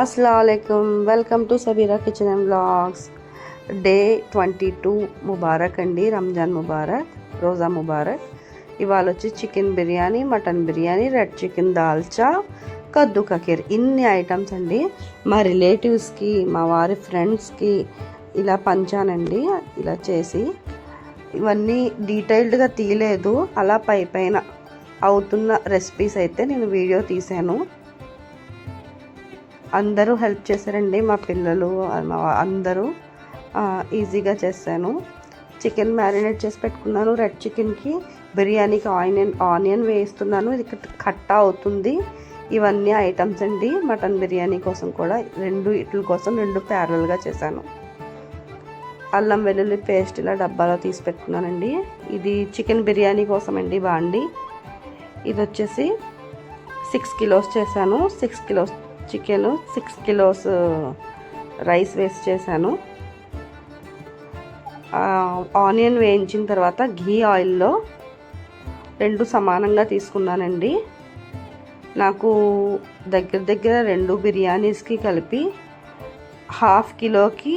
అస్సలం welcome to Sabira kitchen and blogs day twenty two Mubarak అండి రంజాన్ ముబారక్ రోజా ముబారక్ ఇవాళ వచ్చి chicken biryani mutton biryani red chicken dalcha కద్దు కకీర్ ఇన్ని ఐటమ్స్ అండి. మా రిలేటివ్స్కి మా వారి ఫ్రెండ్స్కి ఇలా పంచానండి ఇలా చేసి. ఇవన్నీ డీటెయిల్డ్గా తీయలేదు అలా పై పైన అవుతున్న రెసిపీస్ అయితే నేను వీడియో తీశాను. అందరూ హెల్ప్ చేశారండి మా పిల్లలు మా అందరూ ఈజీగా చేశాను. చికెన్ మ్యారినేట్ చేసి పెట్టుకున్నాను రెడ్ చికెన్కి బిర్యానీకి ఆనియన్ ఆనియన్ వేస్తున్నాను ఇది కట్టా అవుతుంది. ఇవన్నీ ఐటమ్స్ అండి మటన్ బిర్యానీ కోసం కూడా రెండు ఇట్ల కోసం రెండు ప్యారల్గా చేశాను. అల్లం వెల్లుల్లి పేస్ట్ ఇలా డబ్బాలో తీసి పెట్టుకున్నానండి. ఇది చికెన్ బిర్యానీ కోసం అండి బాండి. ఇది వచ్చేసి సిక్స్ కిలోస్ చేశాను six kilos chicken six kilos uh, rice waste చేశాను. ఆనియన్ వేయించిన తర్వాత ఘీ ఆయిల్లో రెండు సమానంగా తీసుకున్నానండి. నాకు దగ్గర దగ్గర రెండు బిర్యానీస్కి కలిపి హాఫ్ కిలోకి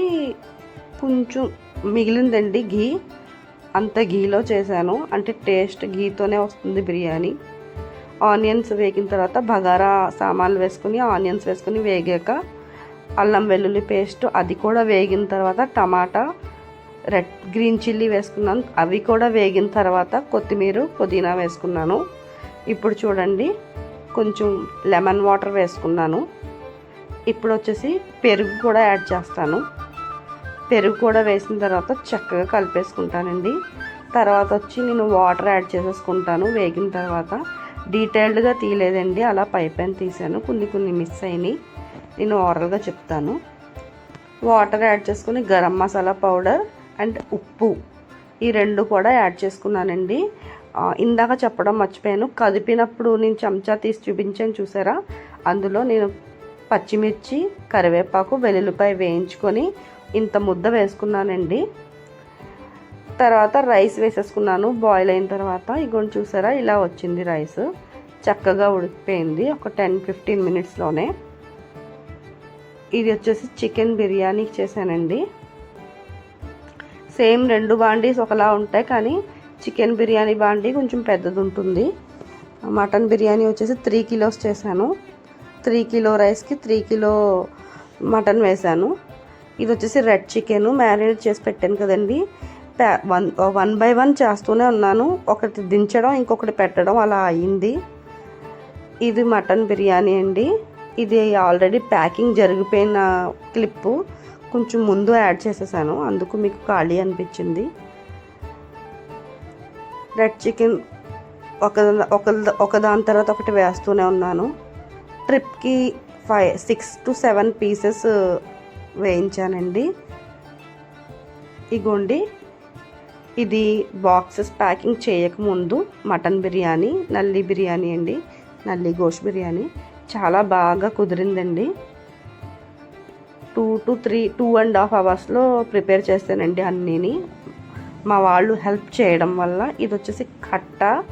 కొంచెం మిగిలిందండి ఘీ. అంత ఘీలో చేశాను. అంటే టేస్ట్ ఘీతోనే వస్తుంది బిర్యానీ. ఆనియన్స్ వేగిన తర్వాత బగారా సామాన్లు వేసుకుని ఆనియన్స్ వేసుకుని వేగాక అల్లం వెల్లుల్లి పేస్ట్ అది కూడా వేగిన తర్వాత టమాటా రెడ్ గ్రీన్ చిల్లీ వేసుకున్నాను. అవి కూడా వేగిన తర్వాత కొత్తిమీర పుదీనా వేసుకున్నాను. ఇప్పుడు చూడండి కొంచెం లెమన్ వాటర్ వేసుకున్నాను. ఇప్పుడు వచ్చేసి పెరుగు కూడా యాడ్ చేస్తాను. పెరుగు కూడా వేసిన తర్వాత చక్కగా కలిపేసుకుంటానండి. తర్వాత వచ్చి నేను వాటర్ యాడ్ చేసేసుకుంటాను వేగిన తర్వాత. డీటెయిల్డ్గా తీయలేదండి. అలా పై పైన తీసాను కొన్ని కొన్ని మిస్ అయినాయి. నేను ఓరల్గా చెప్తాను. వాటర్ యాడ్ చేసుకుని గరం మసాలా పౌడర్ అండ్ ఉప్పు ఈ రెండు కూడా యాడ్ చేసుకున్నానండి. ఇందాక చెప్పడం మర్చిపోయాను. కదిపినప్పుడు నేను చెంచా తీసి చూపించాను చూసారా? అందులో నేను పచ్చిమిర్చి కరివేపాకు వెల్లుల్లిపాయ వేయించుకొని ఇంత ముద్ద వేసుకున్నానండి. తర్వాత రైస్ వేసేసుకున్నాను. బాయిల్ అయిన తర్వాత ఇగోండి చూసారా ఇలా వచ్చింది రైస్. చక్కగా ఉడికిపోయింది ఒక టెన్ ఫిఫ్టీన్ మినిట్స్లోనే. ఇది వచ్చేసి చికెన్ బిర్యానీ చేశానండి. సేమ్ రెండు బాండీస్ ఒకలా ఉంటాయి కానీ చికెన్ బిర్యానీ బాండీ కొంచెం పెద్దది ఉంటుంది. మటన్ బిర్యానీ వచ్చేసి త్రీ కిలోస్ చేశాను. త్రీ కిలో రైస్కి త్రీ కిలో మటన్ వేశాను. ఇది వచ్చేసి రెడ్ చికెన్ మ్యారినేట్ చేసి పెట్టాను కదండి. వన్ వన్ బై వన్ చేస్తూనే ఉన్నాను. ఒకటి దించడం ఇంకొకటి పెట్టడం అలా అయింది. ఇది మటన్ బిర్యానీ అండి. ఇది ఆల్రెడీ ప్యాకింగ్ జరిగిపోయిన క్లిప్పు. కొంచెం ముందు యాడ్ చేసేసాను. అందుకు మీకు ఖాళీ అనిపించింది. రెడ్ చికెన్ ఒక ఒక ఒకదాని తర్వాత ఒకటి వేస్తూనే ఉన్నాను. ట్రిప్కి five six to seven pieces వేయించానండి. ఇగోండి ఇది బాక్సెస్ ప్యాకింగ్ చేయకముందు మటన్ బిర్యానీ నల్లి బిర్యానీ అండి నల్లి గోష్ బిర్యానీ. చాలా బాగా కుదిరిందండి. Two to three two and half అవర్స్లో ప్రిపేర్ చేస్తానండి అన్నీని. మా వాళ్ళు హెల్ప్ చేయడం వల్ల ఇది వచ్చేసి కట్ట.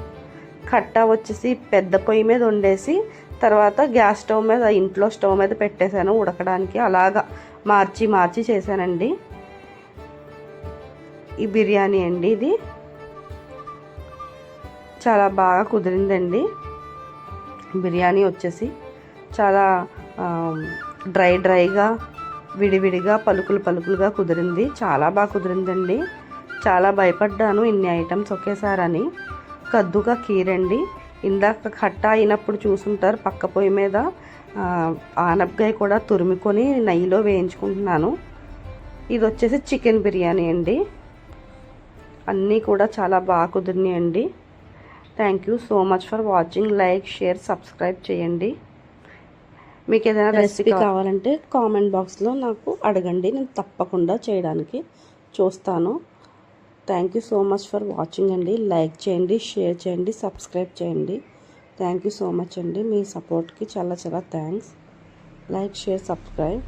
కట్ట వచ్చేసి పెద్ద పొయ్యి మీద వండేసి తర్వాత గ్యాస్ స్టవ్ మీద ఇంట్లో స్టవ్ మీద పెట్టేశాను ఉడకడానికి. అలాగా మార్చి మార్చి చేశానండి. ఈ బిర్యానీ అండి ఇది. చాలా బాగా కుదిరిందండి. బిర్యానీ వచ్చేసి చాలా డ్రై డ్రైగా విడివిడిగా పలుకులు పలుకులుగా కుదిరింది. చాలా బాగా కుదిరిందండి. చాలా భయపడ్డాను ఇన్ని ఐటమ్స్ ఒకేసారని. కద్దుగా కీరండి. ఇందాక కట్ట అయినప్పుడు చూసుంటారు పక్క పొయ్యి మీద. ఆనపకాయ కూడా తురుముకొని నెయ్యిలో వేయించుకుంటున్నాను. ఇది వచ్చేసి చికెన్ బిర్యానీ అండి. అన్నీ కూడా చాలా బాగా కుదిరినాయండి. Thank you so much for watching like share subscribe చేయండి. మీకు ఏదైనా రెసిపీ కావాలంటే కామెంట్ బాక్స్లో నాకు అడగండి. నేను తప్పకుండా చేయడానికి చూస్తాను. Thank you so much for watching అండి. లైక్ చేయండి షేర్ చేయండి సబ్స్క్రైబ్ చేయండి. థ్యాంక్ యూ సో మచ్ అండి. మీ సపోర్ట్కి చాలా చాలా థ్యాంక్స్ లైక్ షేర్ సబ్స్క్రైబ్